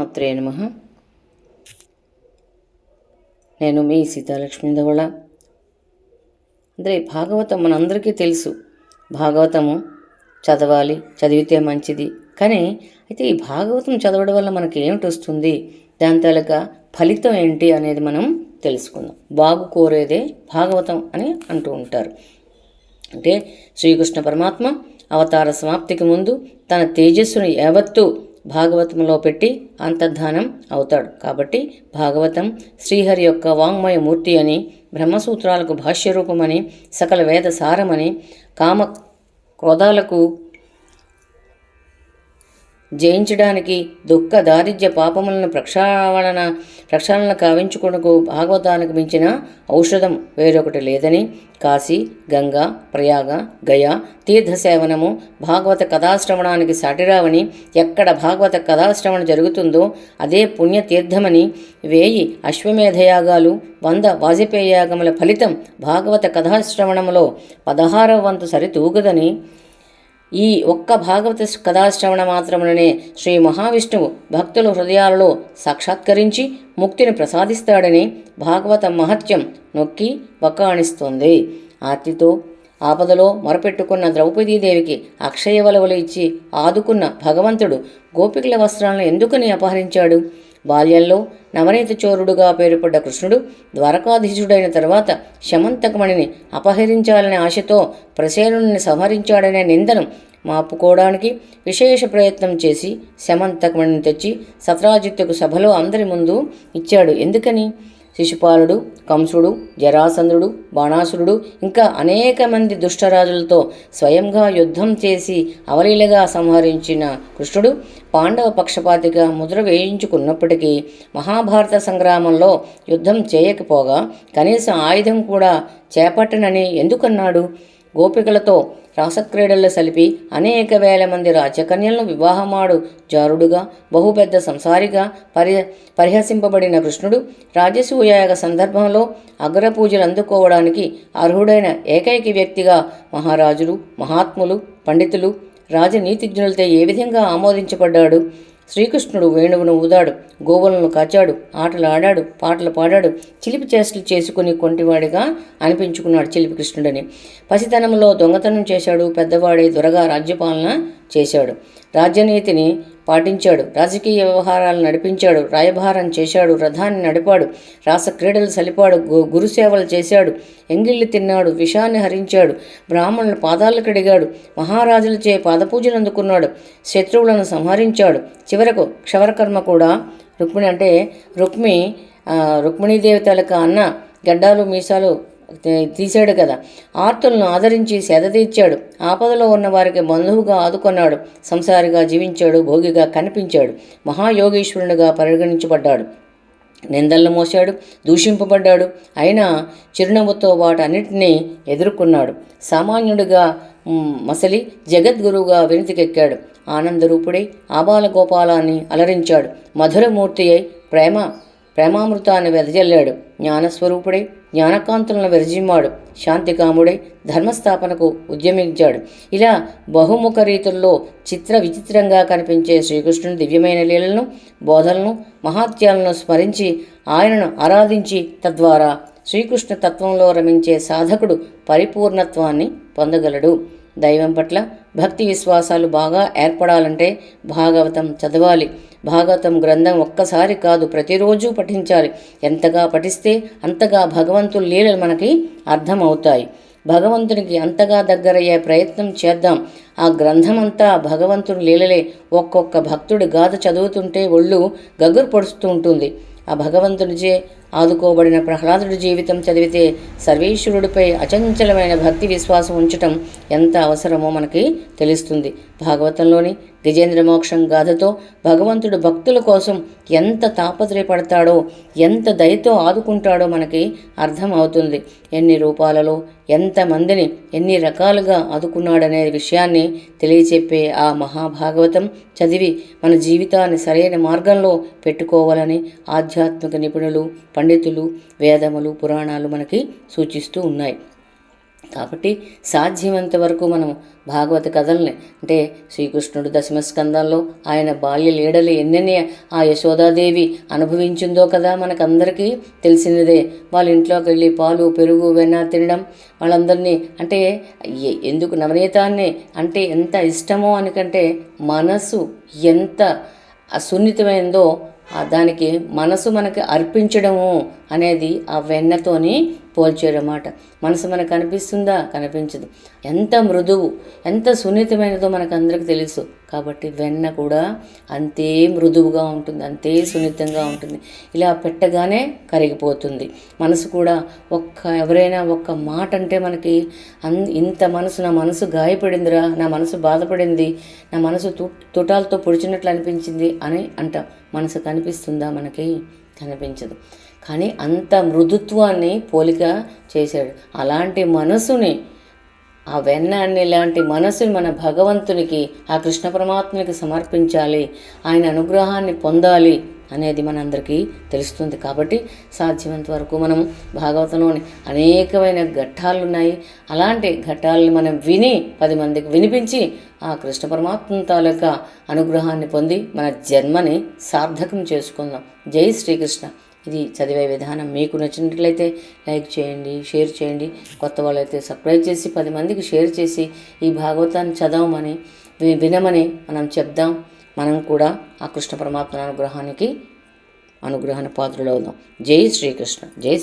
మాత్రే నమ. నేను మీ సీతాలక్ష్మి దవళ అంటే భాగవతం మనందరికీ తెలుసు. భాగవతము చదవాలి చదివితే మంచిది. కానీ అయితే ఈ భాగవతం చదవడం వల్ల మనకి ఏమిటి వస్తుంది? దాని తాలూకా ఫలితం ఏంటి అనేది మనం తెలుసుకుందాం. బాగు కోరేదే భాగవతం అని అంటూ ఉంటారు. అంటే శ్రీకృష్ణ పరమాత్మ అవతార సమాప్తికి ముందు తన తేజస్సును యావత్తు భాగవతంలో పెట్టి అంతర్ధానం అవుతాడు. కాబట్టి భాగవతం శ్రీహరి యొక్క వాంగ్మయ మూర్తి అని బ్రహ్మసూత్రాలకు భాష్యరూపమని సకల వేద సారమని కామ క్రోధాలకు జయించడానికి దుఃఖ దారిద్ర్య పాపములను ప్రక్షాళన ప్రక్షాళన కావించుకునకు భాగవతానికి మించిన ఔషధం వేరొకటి లేదని కాశీ గంగా ప్రయాగ గయ తీర్థసేవనము భాగవత కథాశ్రవణానికి సాటిరావని ఎక్కడ భాగవత కథాశ్రవణ జరుగుతుందో అదే పుణ్యతీర్థమని వేయి అశ్వమేధయాగాలు వంద వాజపేయాగముల ఫలితం భాగవత కథాశ్రవణములో పదహారవ వంతు సరితూగదని ఈ ఒక్క భాగవత కథాశ్రవణ మాత్రముననే శ్రీ మహావిష్ణువు భక్తుల హృదయాలలో సాక్షాత్కరించి ముక్తిని ప్రసాదిస్తాడని భాగవత మహత్యం నొక్కి వక్కాణిస్తోంది ఆర్తితో ఆపదలో మొరపెట్టుకున్న ద్రౌపదీదేవికి అక్షయ వలవలు ఇచ్చి ఆదుకున్న భగవంతుడు గోపికల వస్త్రాలను ఎందుకని అపహరించాడు? బాల్యంలో నవనీత చోరుడుగా పేరుపడ్డ కృష్ణుడు ద్వారకాధీశుడైన తర్వాత శమంతకమణిని అపహరించాలనే ఆశతో ప్రసేనుని సంహరించాడనే నిందను మాపుకోవడానికి విశేష ప్రయత్నం చేసి శమంతకమణిని తెచ్చి సత్రాజిత్తుకు సభలో అందరి ముందు ఇచ్చాడు. ఎందుకని? శిశుపాలుడు కంసుడు జరాసంధుడు బాణాసురుడు ఇంకా అనేక మంది దుష్టరాజులతో స్వయంగా యుద్ధం చేసి అవలీలగా సంహరించిన కృష్ణుడు పాండవ పక్షపాతిగా ముద్ర వేయించుకున్నప్పటికీ మహాభారత సంగ్రామంలో యుద్ధం చేయకపోగా కనీసం ఆయుధం కూడా చేపట్టనని ఎందుకన్నాడు? గోపికలతో రాసక్రీడల్లో సలిపి అనేక వేల మంది రాజకన్యలను వివాహమాడు జారుడుగా బహుపెద్ద సంసారిగా పరి పరిహసింపబడిన కృష్ణుడు రాజసూయాగ సందర్భంలో అగ్రపూజలు అందుకోవడానికి అర్హుడైన ఏకైక వ్యక్తిగా మహారాజులు మహాత్ములు పండితులు రాజనీతిజ్ఞులతో ఏ విధంగా ఆమోదించబడ్డాడు? శ్రీకృష్ణుడు వేణువును ఊదాడు గోవులను కాచాడు ఆటలు ఆడాడు పాటలు పాడాడు చిలిపి చేష్టలు చేసుకుని కొంటివాడిగా అనిపించుకున్నాడు చిలిపి కృష్ణుడని. పసితనంలో దొంగతనం చేశాడు పెద్దవాడే దొరగా రాజ్యపాలన చేశాడు. రాజ్యనీతిని పాటించాడు. రాజకీయ వ్యవహారాలు నడిపించాడు. రాయభారం చేశాడు. రథాన్ని నడిపాడు. రాస క్రీడలు సలిపాడు. గురుసేవలు చేశాడు. ఎంగిళ్ళు తిన్నాడు. విషాన్ని హరించాడు. బ్రాహ్మణుల పాదాలు కడిగాడు. మహారాజులచే పాదపూజలు అందుకున్నాడు. శత్రువులను సంహరించాడు. చివరకు క్షవరకర్మ కూడా రుక్మిణి అంటే రుక్మి రుక్మిణీదేవి తలక అన్న గడ్డాలు మీసాలు తీశాడు కదా. ఆర్తులను ఆదరించి సెదతీర్చాడు ఆపదలో ఉన్న వారికి బంధువుగా ఆదుకున్నాడు. సంసారిగా జీవించాడు. భోగిగా కనిపించాడు. మహాయోగేశ్వరునిగా పరిగణించబడ్డాడు. నిందలను మోశాడు. దూషింపబడ్డాడు. అయినా చిరునవ్వుతో వాటన్నిటినీ ఎదుర్కొన్నాడు. సామాన్యుడిగా మసలి జగద్గురువుగా వెనుతికెక్కాడు. ఆనందరూపుడై ఆబాల గోపాలాన్ని అలరించాడు. మధురమూర్తి అయి ప్రేమ ప్రేమామృతాన్ని వెదజల్లాడు. జ్ఞానస్వరూపుడై జ్ఞానకాంతులను విరజిమ్మాడు. శాంతికాముడై ధర్మస్థాపనకు ఉద్యమించాడు. ఇలా బహుముఖ రీతుల్లో చిత్ర విచిత్రంగా కనిపించే శ్రీకృష్ణుని దివ్యమైన లీలలను బోధలను మహాత్యాలను స్మరించి ఆయనను ఆరాధించి తద్వారా శ్రీకృష్ణ తత్వంలో రమించే సాధకుడు పరిపూర్ణత్వాన్ని పొందగలడు. దైవం పట్ల భక్తి విశ్వాసాలు బాగా ఏర్పడాలంటే భాగవతం చదవాలి. భాగవతం గ్రంథం ఒక్కసారి కాదు ప్రతిరోజు పఠించాలి. ఎంతగా పఠిస్తే అంతగా భగవంతుని లీలలు మనకి అర్థమవుతాయి. భగవంతునికి అంతగా దగ్గరయ్యే ప్రయత్నం చేద్దాం. ఆ గ్రంథమంతా భగవంతుని లీలలే. ఒక్కొక్క భక్తుడి గాథ చదువుతుంటే ఒళ్ళు గగురు పడుస్తూ ఉంటుంది. ఆ భగవంతునిచే ఆదుకోబడిన ప్రహ్లాదుడి జీవితం చదివితే సర్వేశ్వరుడిపై అచంచలమైన భక్తి విశ్వాసం ఉంచటం ఎంత అవసరమో మనకి తెలుస్తుంది. భాగవతంలోని గజేంద్ర మోక్షం గాథతో భగవంతుడు భక్తుల కోసం ఎంత తాపత్రయపడతాడో ఎంత దయతో ఆదుకుంటాడో మనకి అర్థం అవుతుంది ఎన్ని రూపాలలో ఎంతమందిని ఎన్ని రకాలుగా ఆదుకున్నాడనే విషయాన్ని తెలియచెప్పే ఆ మహాభాగవతం చదివి మన జీవితాన్ని సరైన మార్గంలో పెట్టుకోవాలని ఆధ్యాత్మిక నిపుణులు పండితులు వేదములు పురాణాలు మనకి సూచిస్తూ ఉన్నాయి. కాబట్టి సాధ్యమంత వరకు మనం భాగవత కథల్ని అంటే శ్రీకృష్ణుడు దశమ స్కందాల్లో ఆయన బాల్య లీడలు ఎన్నెన్ని ఆ యశోదాదేవి అనుభవించిందో కదా మనకందరికీ తెలిసినదే. వాళ్ళ ఇంట్లోకి వెళ్ళి పాలు పెరుగు వెన్న తినడం వాళ్ళందరినీ అంటే ఎందుకు నవనీతాన్ని అంటే ఎంత ఇష్టమో అనికంటే మనసు ఎంత సున్నితమైందో దానికి మనసు మనకి అర్పించడము అనేది ఆ వెన్నతోని పోల్చారన్నమాట మనసు మనకు కనిపిస్తుందా? కనిపించదు. ఎంత మృదువు ఎంత సున్నితమైనదో మనకు అందరికీ తెలుసు. కాబట్టి వెన్న కూడా అంతే మృదువుగా ఉంటుంది అంతే సున్నితంగా ఉంటుంది. ఇలా పెట్టగానే కరిగిపోతుంది. మనసు కూడా ఒక్క ఎవరైనా ఒక్క మాట అంటే మనకి అన్ ఇంత మనసు నా మనసు గాయపడిందిరా నా మనసు బాధపడింది నా మనసు తు తుటాలతో పొడిచినట్లు అనిపించింది అని అంటాం. మనసు కనిపిస్తుందా? మనకి కనిపించదు. కానీ అంత మృదుత్వాన్ని పోలిక చేశాడు. అలాంటి మనసుని ఆ వెన్న అనే లాంటి మనసుని మన భగవంతునికి ఆ కృష్ణ పరమాత్మనికి సమర్పించాలి. ఆయన అనుగ్రహాన్ని పొందాలి అనేది మనందరికీ తెలుస్తుంది. కాబట్టి సాధ్యమైనంత వరకు మనం భాగవతంలోని అనేకమైన ఘట్టాలు ఉన్నాయి అలాంటి ఘట్టాలను మనం విని పది మందికి వినిపించి ఆ కృష్ణ పరమాత్మ తాలూకా అనుగ్రహాన్ని పొంది మన జన్మని సార్థకం చేసుకుందాం. జై శ్రీకృష్ణ. ఇది చదివే విధానం. మీకు నచ్చినట్లయితే లైక్ చేయండి షేర్ చేయండి. కొత్త వాళ్ళైతే సబ్స్క్రైబ్ చేసి పది మందికి షేర్ చేసి ఈ భాగవతాన్ని చదవమని వినమని మనం చెప్దాం. మనం కూడా ఆ కృష్ణ పరమాత్మ అనుగ్రహానికి అనుగ్రహాన్ని పాత్రలు అవుదాం. జై శ్రీకృష్ణ. జై శ్రీ